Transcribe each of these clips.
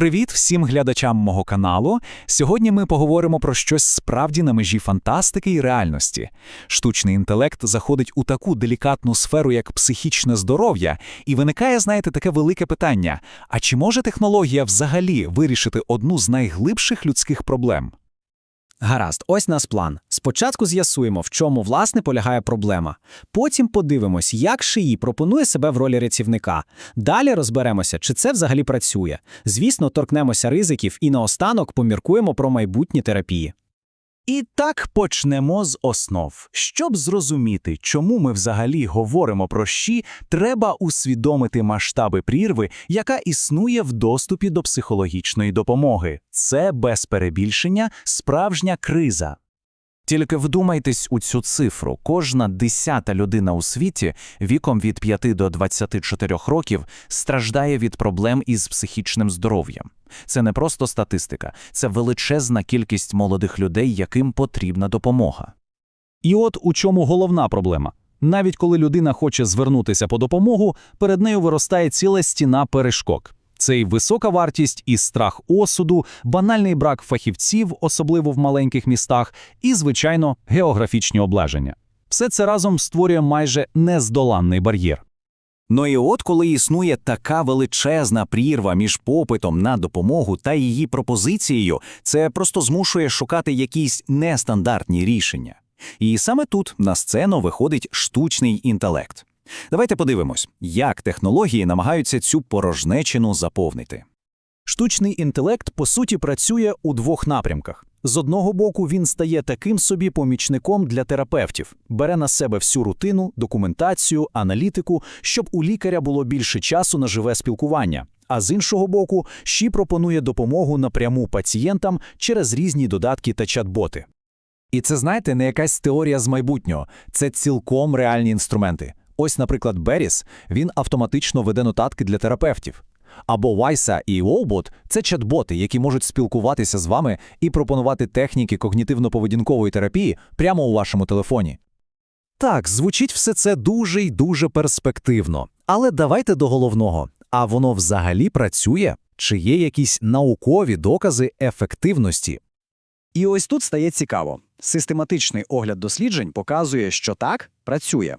Привіт всім глядачам мого каналу. Сьогодні ми поговоримо про щось справді на межі фантастики і реальності. Штучний інтелект заходить у таку делікатну сферу, як психічне здоров'я, і виникає, знаєте, таке велике питання: а чи може технологія взагалі вирішити одну з найглибших людських проблем? Гаразд, ось нас план. Спочатку з'ясуємо, в чому власне полягає проблема. Потім подивимось, як шиї пропонує себе в ролі рятівника. Далі розберемося, чи це взагалі працює. Звісно, торкнемося ризиків і наостанок поміркуємо про майбутні терапії. І так почнемо з основ. Щоб зрозуміти, чому ми взагалі говоримо про щі, треба усвідомити масштаби прірви, яка існує в доступі до психологічної допомоги. Це без перебільшення справжня криза. Тільки вдумайтесь у цю цифру. Кожна десята людина у світі віком від 5 до 24 років страждає від проблем із психічним здоров'ям. Це не просто статистика, це величезна кількість молодих людей, яким потрібна допомога. І от у чому головна проблема. Навіть коли людина хоче звернутися по допомогу, перед нею виростає ціла стіна перешкод. Це й висока вартість, і страх осуду, банальний брак фахівців, особливо в маленьких містах, і, звичайно, географічні облеження. Все це разом створює майже нездоланний бар'єр. Ну і от коли існує така величезна прірва між попитом на допомогу та її пропозицією, це просто змушує шукати якісь нестандартні рішення. І саме тут на сцену виходить штучний інтелект. Давайте подивимось, як технології намагаються цю порожнечину заповнити. Штучний інтелект, по суті, працює у двох напрямках. З одного боку, він стає таким собі помічником для терапевтів, бере на себе всю рутину, документацію, аналітику, щоб у лікаря було більше часу на живе спілкування. А з іншого боку, ЩІ пропонує допомогу напряму пацієнтам через різні додатки та чат-боти. І це, знаєте, не якась теорія з майбутнього, це цілком реальні інструменти. Ось, наприклад, Беріс, він автоматично веде нотатки для терапевтів. Або Вайса і Олбот – це чат-боти, які можуть спілкуватися з вами і пропонувати техніки когнітивно-поведінкової терапії прямо у вашому телефоні. Так, звучить все це дуже й дуже перспективно. Але давайте до головного. А воно взагалі працює? Чи є якісь наукові докази ефективності? І ось тут стає цікаво. Систематичний огляд досліджень показує, що так працює.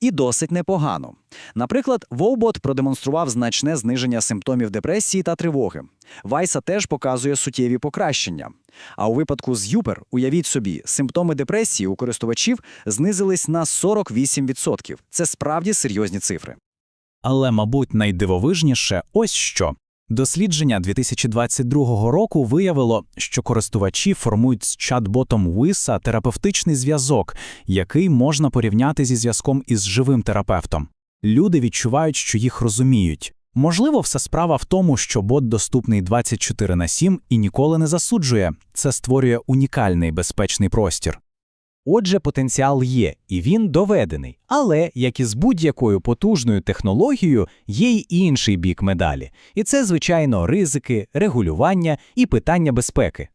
І досить непогано. Наприклад, Вовбот продемонстрував значне зниження симптомів депресії та тривоги. Вайса теж показує суттєві покращення. А у випадку з Юпер, уявіть собі, симптоми депресії у користувачів знизились на 48%. Це справді серйозні цифри. Але, мабуть, найдивовижніше ось що. Дослідження 2022 року виявило, що користувачі формують з чат-ботом Виса терапевтичний зв'язок, який можна порівняти зі зв'язком із живим терапевтом. Люди відчувають, що їх розуміють. Можливо, вся справа в тому, що бот доступний 24 на 7 і ніколи не засуджує. Це створює унікальний безпечний простір. Отже, потенціал є, і він доведений. Але, як і з будь-якою потужною технологією, є й інший бік медалі. І це, звичайно, ризики, регулювання і питання безпеки.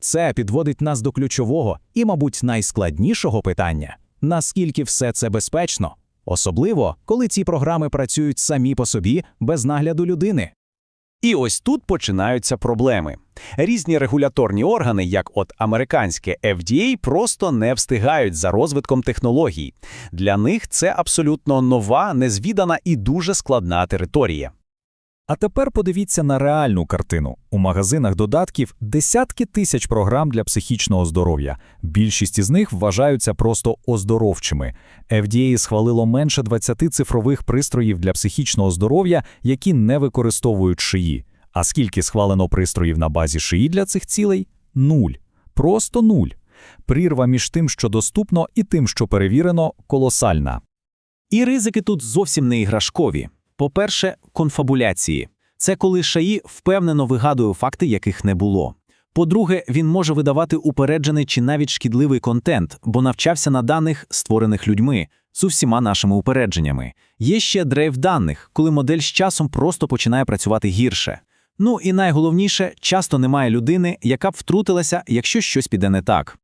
Це підводить нас до ключового і, мабуть, найскладнішого питання наскільки все це безпечно, особливо коли ці програми працюють самі по собі без нагляду людини. І ось тут починаються проблеми. Різні регуляторні органи, як от американське FDA, просто не встигають за розвитком технологій. Для них це абсолютно нова, незвідана і дуже складна територія. А тепер подивіться на реальну картину. У магазинах додатків десятки тисяч програм для психічного здоров'я. Більшість із них вважаються просто оздоровчими. FDA схвалило менше 20 цифрових пристроїв для психічного здоров'я, які не використовують шиї. А скільки схвалено пристроїв на базі шиї для цих цілей? Нуль. Просто нуль. Прірва між тим, що доступно, і тим, що перевірено, колосальна. І ризики тут зовсім не іграшкові. По-перше, конфабуляції. Це коли шаї впевнено вигадує факти, яких не було. По-друге, він може видавати упереджений чи навіть шкідливий контент, бо навчався на даних, створених людьми, з усіма нашими упередженнями. Є ще дрейф даних, коли модель з часом просто починає працювати гірше. Ну і найголовніше, часто немає людини, яка б втрутилася, якщо щось піде не так.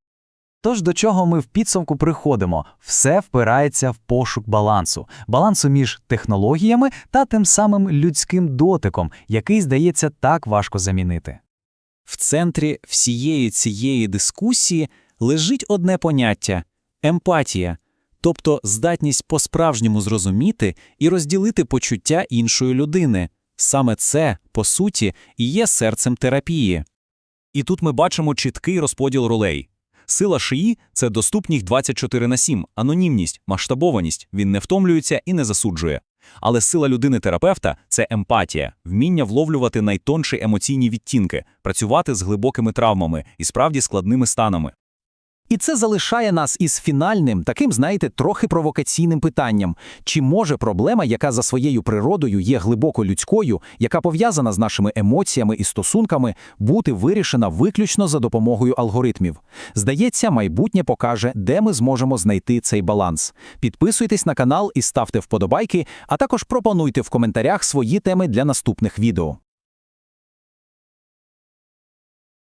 Тож до чого ми в підсумку приходимо? Все впирається в пошук балансу, балансу між технологіями та тим самим людським дотиком, який здається так важко замінити. В центрі всієї цієї дискусії лежить одне поняття – емпатія, тобто здатність по-справжньому зрозуміти і розділити почуття іншої людини. Саме це, по суті, і є серцем терапії. І тут ми бачимо чіткий розподіл ролей. Сила шиї – це доступність 24 на 7, анонімність, масштабованість, він не втомлюється і не засуджує. Але сила людини-терапевта – це емпатія, вміння вловлювати найтонші емоційні відтінки, працювати з глибокими травмами і справді складними станами. І це залишає нас із фінальним, таким, знаєте, трохи провокаційним питанням. Чи може проблема, яка за своєю природою є глибоко людською, яка пов'язана з нашими емоціями і стосунками, бути вирішена виключно за допомогою алгоритмів? Здається, майбутнє покаже, де ми зможемо знайти цей баланс. Підписуйтесь на канал і ставте вподобайки, а також пропонуйте в коментарях свої теми для наступних відео.